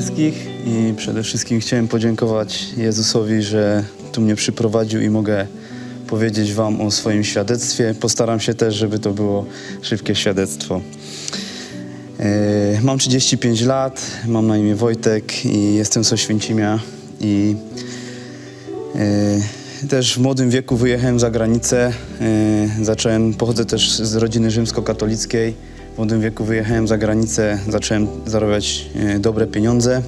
wszystkich i przede wszystkim chciałem podziękować Jezusowi, że tu mnie przyprowadził i mogę powiedzieć Wam o swoim świadectwie. Postaram się też, żeby to było szybkie świadectwo. E, Mam 35 lat, mam na imię Wojtek i jestem z Oświęcimia i e, też w młodym wieku wyjechałem za granicę. E, Zacząłem, pochodzę też z rodziny rzymskokatolickiej. W młodym wieku wyjechałem za granicę, zacząłem zarabiać e, dobre pieniądze.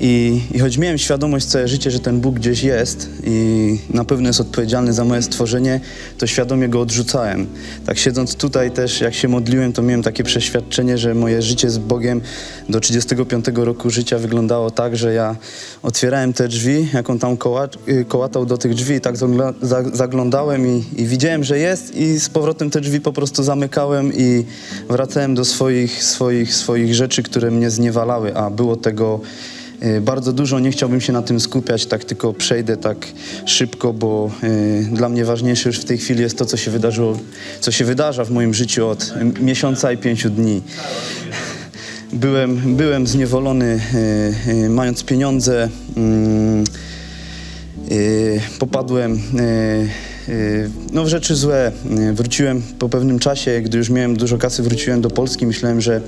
I, I choć miałem świadomość całe życie, że ten Bóg gdzieś jest i na pewno jest odpowiedzialny za moje stworzenie, to świadomie go odrzucałem. Tak siedząc tutaj też, jak się modliłem, to miałem takie przeświadczenie, że moje życie z Bogiem do 35 roku życia wyglądało tak, że ja otwierałem te drzwi, jak on tam koła, y, kołatał do tych drzwi, tak zaglądałem i, i widziałem, że jest i z powrotem te drzwi po prostu zamykałem i wracałem do swoich, swoich, swoich rzeczy, które mnie zniewalały, a było tego bardzo dużo. Nie chciałbym się na tym skupiać, tak tylko przejdę tak szybko, bo y, dla mnie ważniejsze już w tej chwili jest to, co się wydarzyło, co się wydarza w moim życiu od m- miesiąca i pięciu dni. Byłem, byłem zniewolony, y, y, mając pieniądze. mm, y, popadłem y, y, no, w rzeczy złe. Y, Wróciłem po pewnym czasie, gdy już miałem dużo kasy, wróciłem do Polski. Myślałem, że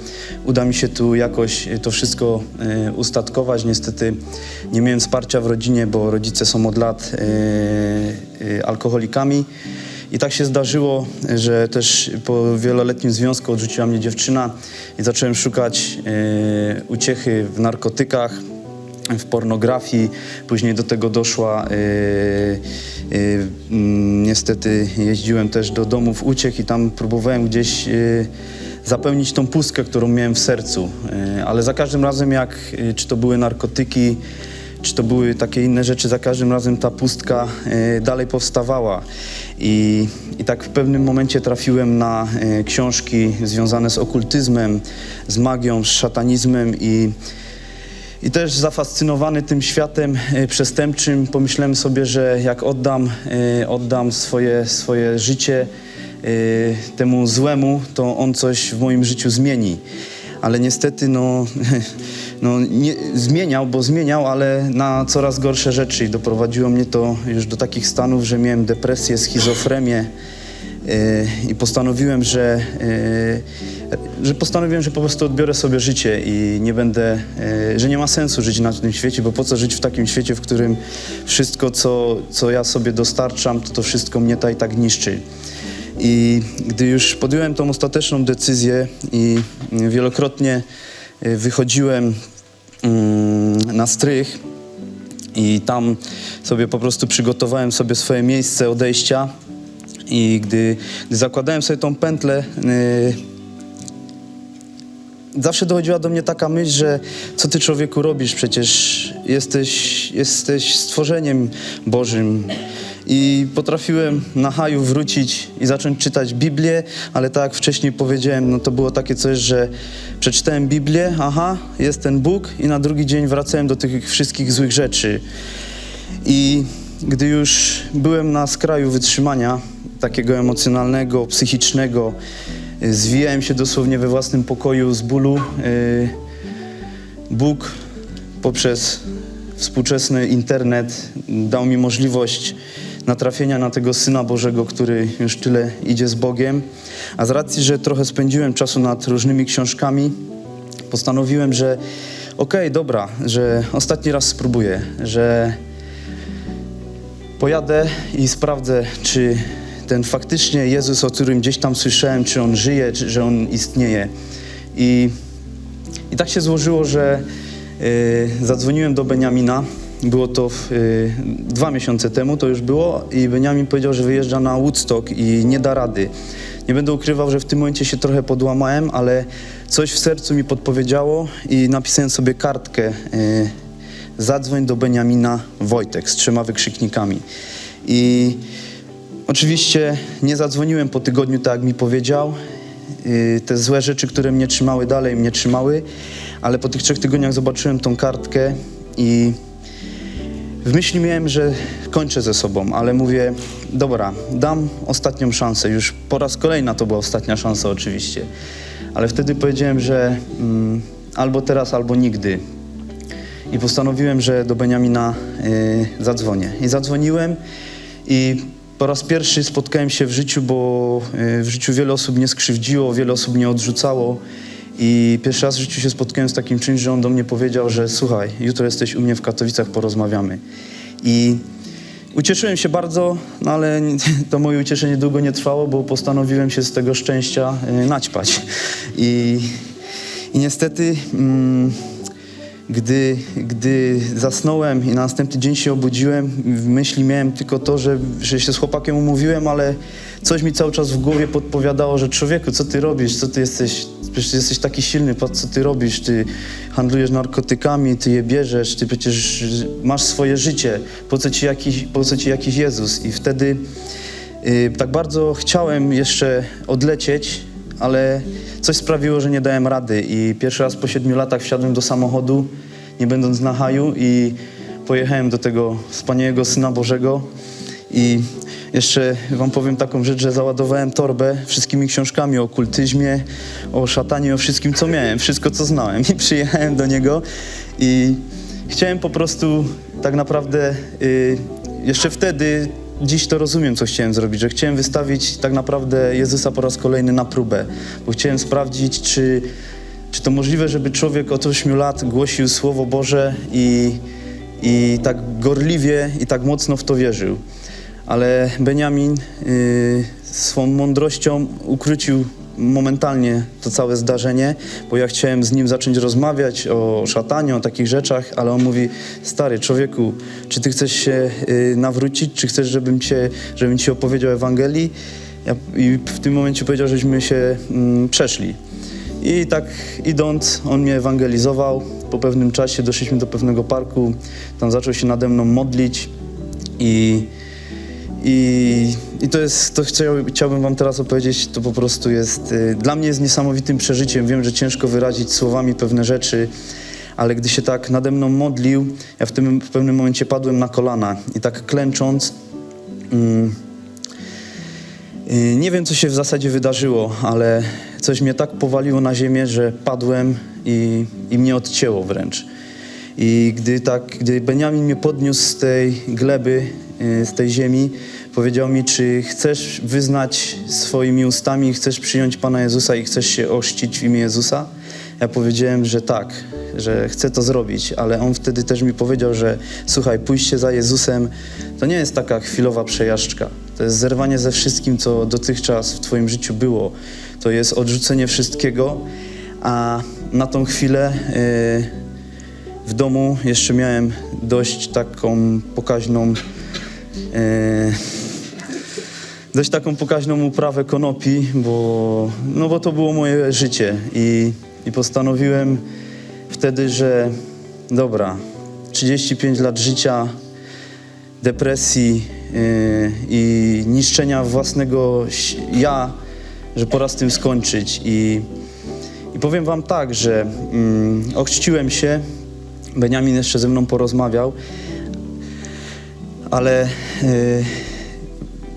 uda mi się tu jakoś y, to wszystko y, ustatkować. Niestety nie miałem wsparcia w rodzinie, bo rodzice są od lat y, y, alkoholikami. I tak się zdarzyło, że też po wieloletnim związku odrzuciła mnie dziewczyna i zacząłem szukać y, uciechy w narkotykach, w pornografii. Później do tego doszła. y, y, mm, niestety jeździłem też do domów uciech i tam próbowałem gdzieś y, zapełnić tą pustkę, którą miałem w sercu. Ale za każdym razem, jak czy to były narkotyki, czy to były takie inne rzeczy, za każdym razem ta pustka y, dalej powstawała. I, I tak w pewnym momencie trafiłem na y, książki związane z okultyzmem, z magią, z szatanizmem i i też zafascynowany tym światem e, przestępczym pomyślałem sobie, że jak oddam, e, oddam swoje, swoje życie e, temu złemu, to on coś w moim życiu zmieni. Ale niestety no, no nie, zmieniał, bo zmieniał, ale na coraz gorsze rzeczy i doprowadziło mnie to już do takich stanów, że miałem depresję, schizofrenię i postanowiłem, że, że postanowiłem, że po prostu odbiorę sobie życie i nie będę, e, że nie ma sensu żyć na tym świecie, bo po co żyć w takim świecie, w którym wszystko, co, co ja sobie dostarczam, to to wszystko mnie ta i tak niszczy. I gdy już podjąłem tą ostateczną decyzję i wielokrotnie e, wychodziłem mm, na strych i tam sobie po prostu przygotowałem sobie swoje miejsce odejścia, i gdy, gdy zakładałem sobie tą pętlę, yy, zawsze dochodziła do mnie taka myśl, że co ty człowieku robisz? Przecież jesteś, jesteś stworzeniem Bożym. I potrafiłem na haju wrócić i zacząć czytać Biblię, ale tak jak wcześniej powiedziałem, no to było takie coś, że przeczytałem Biblię, aha, jest ten Bóg i na drugi dzień wracałem do tych wszystkich złych rzeczy. I gdy już byłem na skraju wytrzymania, takiego emocjonalnego, psychicznego, zwijałem się dosłownie we własnym pokoju z bólu, y, Bóg poprzez współczesny internet dał mi możliwość natrafienia na tego Syna Bożego, który już tyle idzie z Bogiem. A z racji, że trochę spędziłem czasu nad różnymi książkami, postanowiłem, że okej, dobra, że ostatni raz spróbuję, że pojadę i sprawdzę, czy ten faktycznie Jezus, o którym gdzieś tam słyszałem, czy on żyje, czy że on istnieje. I, i tak się złożyło, że y, zadzwoniłem do Beniamina. Było to w, y, dwa miesiące temu, to już było, i Beniamin powiedział, że wyjeżdża na Woodstock i nie da rady. Nie będę ukrywał, że w tym momencie się trochę podłamałem, ale coś w sercu mi podpowiedziało i napisałem sobie kartkę. Y, zadzwoń do Beniamina Wojtek z trzema wykrzyknikami. I oczywiście nie zadzwoniłem po tygodniu, tak jak mi powiedział. Yy, Te złe rzeczy, które mnie trzymały dalej, mnie trzymały, ale po tych trzech tygodniach zobaczyłem tą kartkę i w myśli miałem, że kończę ze sobą, ale mówię, dobra, dam ostatnią szansę. Już po raz kolejny to była ostatnia szansa oczywiście. Ale wtedy powiedziałem, że mm, albo teraz, albo nigdy. I postanowiłem, że do Beniamina y, zadzwonię. I zadzwoniłem i po raz pierwszy spotkałem się w życiu, bo y, w życiu wiele osób mnie skrzywdziło, wiele osób mnie odrzucało. I pierwszy raz w życiu się spotkałem z takim czymś, że on do mnie powiedział, że słuchaj, jutro jesteś u mnie w Katowicach, porozmawiamy. I ucieszyłem się bardzo, no ale to moje ucieszenie długo nie trwało, bo postanowiłem się z tego szczęścia y, naćpać. I, i niestety... Mm, gdy, gdy zasnąłem i na następny dzień się obudziłem, w myśli miałem tylko to, że, że się z chłopakiem umówiłem, ale coś mi cały czas w głowie podpowiadało, że człowieku, co ty robisz, co ty jesteś, przecież jesteś taki silny, patrz co ty robisz, ty handlujesz narkotykami, ty je bierzesz, ty przecież masz swoje życie, po co ci jakiś, po co ci jakiś Jezus? I wtedy y, tak bardzo chciałem jeszcze odlecieć, ale coś sprawiło, że nie dałem rady i pierwszy raz po siedmiu latach wsiadłem do samochodu, nie będąc na haju i pojechałem do tego wspaniałego Syna Bożego. I jeszcze wam powiem taką rzecz, że załadowałem torbę wszystkimi książkami o okultyzmie, o szatanie, o wszystkim, co miałem, wszystko, co znałem. I przyjechałem do niego i chciałem po prostu tak naprawdę y, jeszcze wtedy dziś to rozumiem, co chciałem zrobić, że chciałem wystawić tak naprawdę Jezusa po raz kolejny na próbę, bo chciałem sprawdzić, czy, czy to możliwe, żeby człowiek od 8 lat głosił Słowo Boże i, i tak gorliwie i tak mocno w to wierzył. Ale Beniamin y, swą mądrością ukrócił momentalnie to całe zdarzenie, bo ja chciałem z nim zacząć rozmawiać o szataniu, o takich rzeczach, ale on mówi, stary człowieku, czy ty chcesz się y, nawrócić, czy chcesz, żebym, cię, żebym ci opowiedział Ewangelii? Ja, I w tym momencie powiedział, żeśmy się mm, przeszli. I tak idąc, on mnie ewangelizował. Po pewnym czasie doszliśmy do pewnego parku, tam zaczął się nade mną modlić i i, I to jest, to chciał, chciałbym wam teraz opowiedzieć, to po prostu jest, y, dla mnie jest niesamowitym przeżyciem. Wiem, że ciężko wyrazić słowami pewne rzeczy, ale gdy się tak nade mną modlił, ja w, tym, w pewnym momencie padłem na kolana i tak klęcząc, mm, y, nie wiem, co się w zasadzie wydarzyło, ale coś mnie tak powaliło na ziemię, że padłem i, i mnie odcięło wręcz. I gdy tak, gdy Beniamin mnie podniósł z tej gleby, z tej ziemi, powiedział mi, czy chcesz wyznać swoimi ustami, chcesz przyjąć Pana Jezusa i chcesz się ościć w imię Jezusa? Ja powiedziałem, że tak, że chcę to zrobić, ale on wtedy też mi powiedział, że słuchaj, pójście za Jezusem to nie jest taka chwilowa przejażdżka. To jest zerwanie ze wszystkim, co dotychczas w Twoim życiu było. To jest odrzucenie wszystkiego, a na tą chwilę yy, w domu jeszcze miałem dość taką pokaźną e, dość taką pokaźną uprawę konopi, bo, no bo to było moje życie i, i postanowiłem wtedy, że dobra, 35 lat życia, depresji e, i niszczenia własnego ja, że pora z tym skończyć. I, i powiem wam tak, że mm, ochrzciłem się, Beniamin jeszcze ze mną porozmawiał, ale y,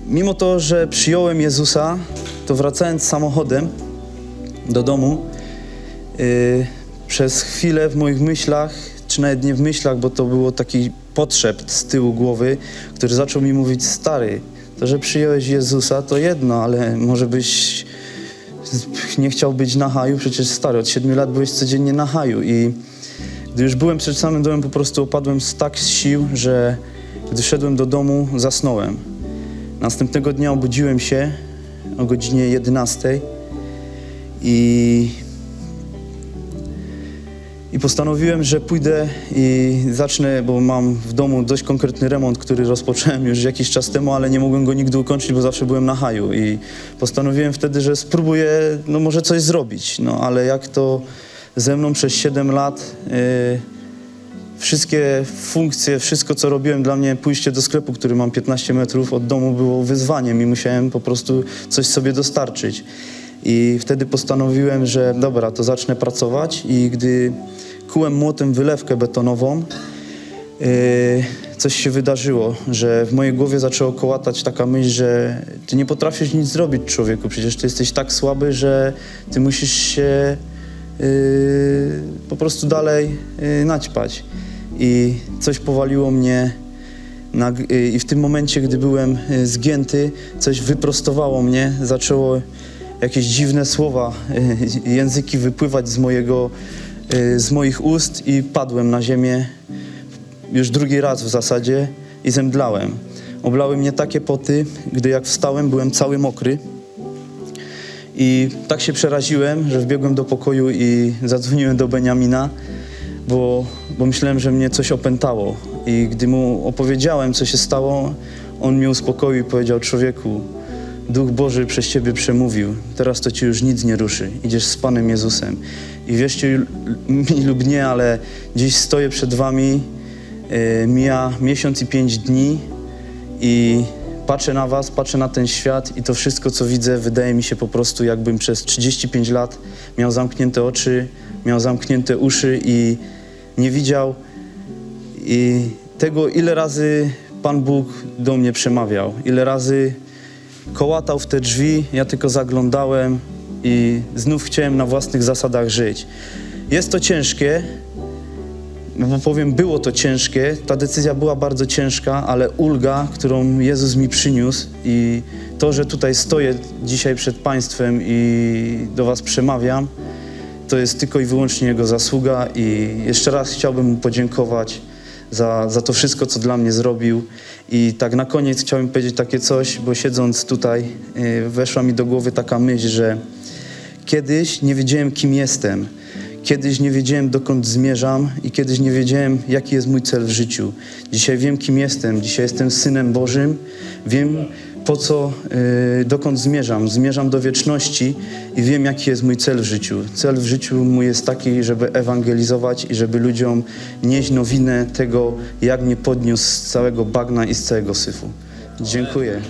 mimo to, że przyjąłem Jezusa, to wracając samochodem do domu, y, przez chwilę w moich myślach, czy nawet nie w myślach, bo to było taki potrzebt z tyłu głowy, który zaczął mi mówić, stary, to, że przyjąłeś Jezusa, to jedno, ale może byś nie chciał być na haju, przecież stary, od siedmiu lat byłeś codziennie na haju i gdy już byłem przed samym domem, po prostu opadłem z tak sił, że gdy szedłem do domu, zasnąłem. Następnego dnia obudziłem się o godzinie 11 i, i postanowiłem, że pójdę i zacznę, bo mam w domu dość konkretny remont, który rozpocząłem już jakiś czas temu, ale nie mogłem go nigdy ukończyć, bo zawsze byłem na haju i postanowiłem wtedy, że spróbuję, no może coś zrobić, no ale jak to ze mną przez 7 lat yy, wszystkie funkcje, wszystko co robiłem dla mnie, pójście do sklepu, który mam 15 metrów od domu było wyzwaniem i musiałem po prostu coś sobie dostarczyć. I wtedy postanowiłem, że dobra, to zacznę pracować i gdy kułem młotem wylewkę betonową, yy, coś się wydarzyło, że w mojej głowie zaczęło kołatać taka myśl, że ty nie potrafisz nic zrobić człowieku, przecież ty jesteś tak słaby, że ty musisz się po prostu dalej y, naćpać. I coś powaliło mnie na, y, i w tym momencie, gdy byłem zgięty, coś wyprostowało mnie, zaczęło jakieś dziwne słowa, języki wypływać z mojego, z moich ust i padłem na ziemię już drugi raz w zasadzie i zemdlałem. Oblały mnie takie poty, gdy jak wstałem, byłem cały mokry. I tak się przeraziłem, że wbiegłem do pokoju i zadzwoniłem do Beniamina, bo, bo myślałem, że mnie coś opętało. I gdy mu opowiedziałem, co się stało, on mnie uspokoił i powiedział: Człowieku, Duch Boży przez ciebie przemówił. Teraz to ci już nic nie ruszy. Idziesz z Panem Jezusem. I wierzcie mi lub nie, ale dziś stoję przed wami. e, mija miesiąc i pięć dni i patrzę na was, patrzę na ten świat i to wszystko, co widzę, wydaje mi się po prostu, jakbym przez 35 lat miał zamknięte oczy, miał zamknięte uszy i nie widział i tego, ile razy Pan Bóg do mnie przemawiał, ile razy kołatał w te drzwi, ja tylko zaglądałem i znów chciałem na własnych zasadach żyć. Jest to ciężkie, no powiem, było to ciężkie, ta decyzja była bardzo ciężka, ale ulga, którą Jezus mi przyniósł i to, że tutaj stoję dzisiaj przed Państwem i do Was przemawiam, to jest tylko i wyłącznie Jego zasługa i jeszcze raz chciałbym Mu podziękować za, za to wszystko, co dla mnie zrobił. I tak na koniec chciałbym powiedzieć takie coś, bo siedząc tutaj y, weszła mi do głowy taka myśl, że kiedyś nie wiedziałem, kim jestem. Kiedyś nie wiedziałem, dokąd zmierzam i kiedyś nie wiedziałem, jaki jest mój cel w życiu. Dzisiaj wiem, kim jestem. Dzisiaj jestem Synem Bożym. Wiem, po co, y, dokąd zmierzam. Zmierzam do wieczności i wiem, jaki jest mój cel w życiu. Cel w życiu mój jest taki, żeby ewangelizować i żeby ludziom nieść nowinę tego, jak mnie podniósł z całego bagna i z całego syfu. Dziękuję.